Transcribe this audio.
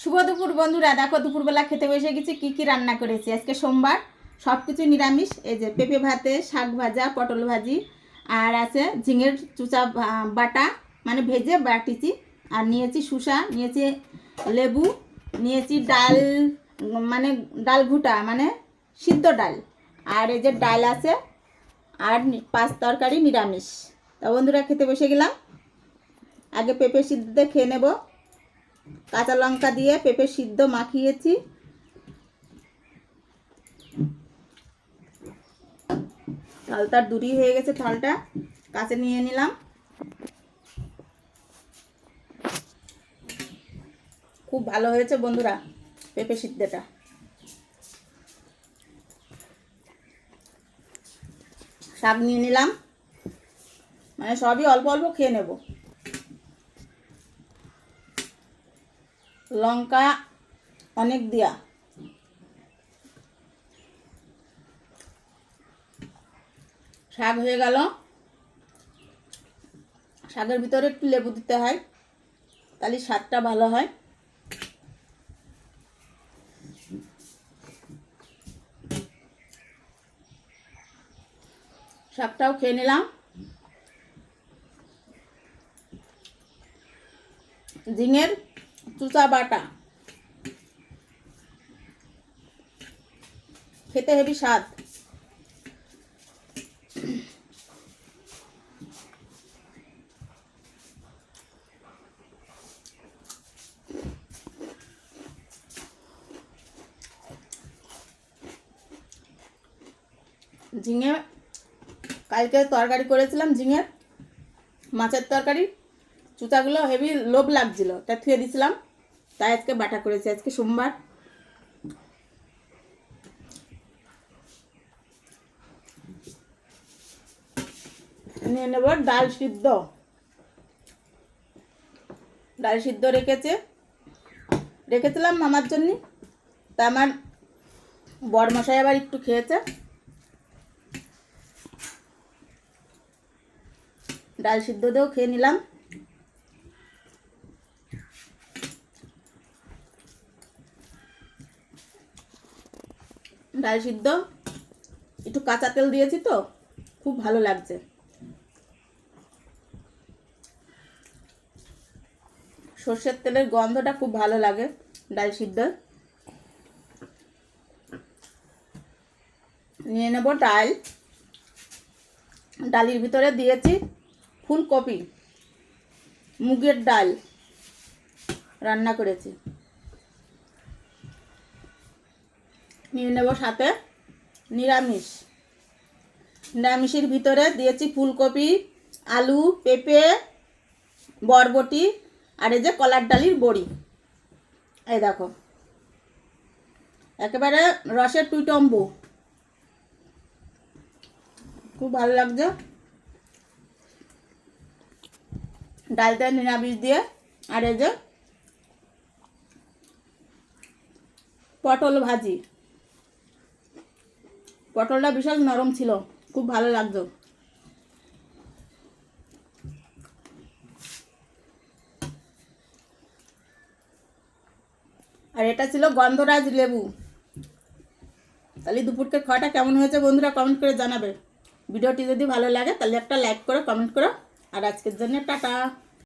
শুভ দুপুর বন্ধুরা, দেখো দুপুরবেলা খেতে বসে গেছি, কি কি রান্না করেছি? আজকে সোমবার সব কিছু নিরামিষ, এই যে পেঁপে ভাতে, শাক ভাজা, পটল ভাজি, আর আছে ঝিঙের চুচা বাটা মানে ভেজে বাটিছি, আর নিয়েছি শুষা নিয়েছি লেবু, নিয়েছি ডাল মানে ডাল ঘুটা মানে সিদ্ধ ডাল, আর এই যে ডাল আছে, আর পাঁচ তরকারি নিরামিষ। তা বন্ধুরা, খেতে বসে গেলাম, আগে পেঁপে সিদ্ধ খেয়ে নেব। কাঁচা লঙ্কা দিয়ে পেঁপে সিদ্ধ মাখিয়েছি। থালটার দুরি হয়ে গেছে থালটা কাছে নিয়ে নিলাম। খুব ভালো হয়েছে বন্ধুরা পেঁপে সিদ্ধটা। শাক নিয়ে নিলাম। মানে সবই অল্প অল্প খেয়ে নেব। লঙ্কা অনেক দেয়া। শাক হয়ে গেল। শাকের ভিতরে একটু লেবু দিতে হয়, তাহলে স্বাদটা ভালো হয়। শাকটাও খেয়ে নিলাম। ঝিঙের চুচা বাটা। খেতে হেবি স্বাদ। ঝিঙে, কালকে তরকারি করেছিলাম ঝিঙের মাছের তরকারি। চুচাগুলো হেভি লোভ লাগছিল, তা থুয়ে দিছিলাম। তাই আজকে বাটা করেছি, আজকে সোমবার। নিয়ে নেব ডাল সিদ্ধ। ডাল সিদ্ধ রেখেছে। রেখেছিলাম মামার জন্য, তা আমার বরমশাই আবার একটু খেয়েছে। ডাল সিদ্ধ দিয়েও খেয়ে নিলাম। ডাল সিদ্ধ। একটু কাঁচা তেল দিয়েছি তো, খুব ভালো লাগছে। সর্ষের তেলের গন্ধটা খুব ভালো লাগে ডাল সিদ্ধ। নিয়ে নেব ডাল। ডালির ভিতরে দিয়েছি ফুলকপি, মুগের ডাল রান্না করেছি। নিয়ে নেব সাথে নিরামিষ। নিরামিষের ভিতরে দিয়েছি ফুলকপি, আলু, পেঁপে, বরবটি আর এই যে কলার ডালির বড়ি। এই দেখো। একেবারে রসের টুইটম্বু। খুব ভালো লাগছে। ডালটা নিরামিষ দিয়ে আর এই যে পটল ভাজি। পটলটা বিশাল নরম ছিল। খুব ভালো লাগতো। আর এটা ছিল গন্ধরাজ লেবু। তাহলে দুপুরকে খাওয়াটা কেমন হয়েছে বন্ধুরা কমেন্ট করে জানাবে। ভিডিওটি যদি ভালো লাগে তাহলে একটা লাইক করো কমেন্ট করো। আর আজকের জন্য টাটা।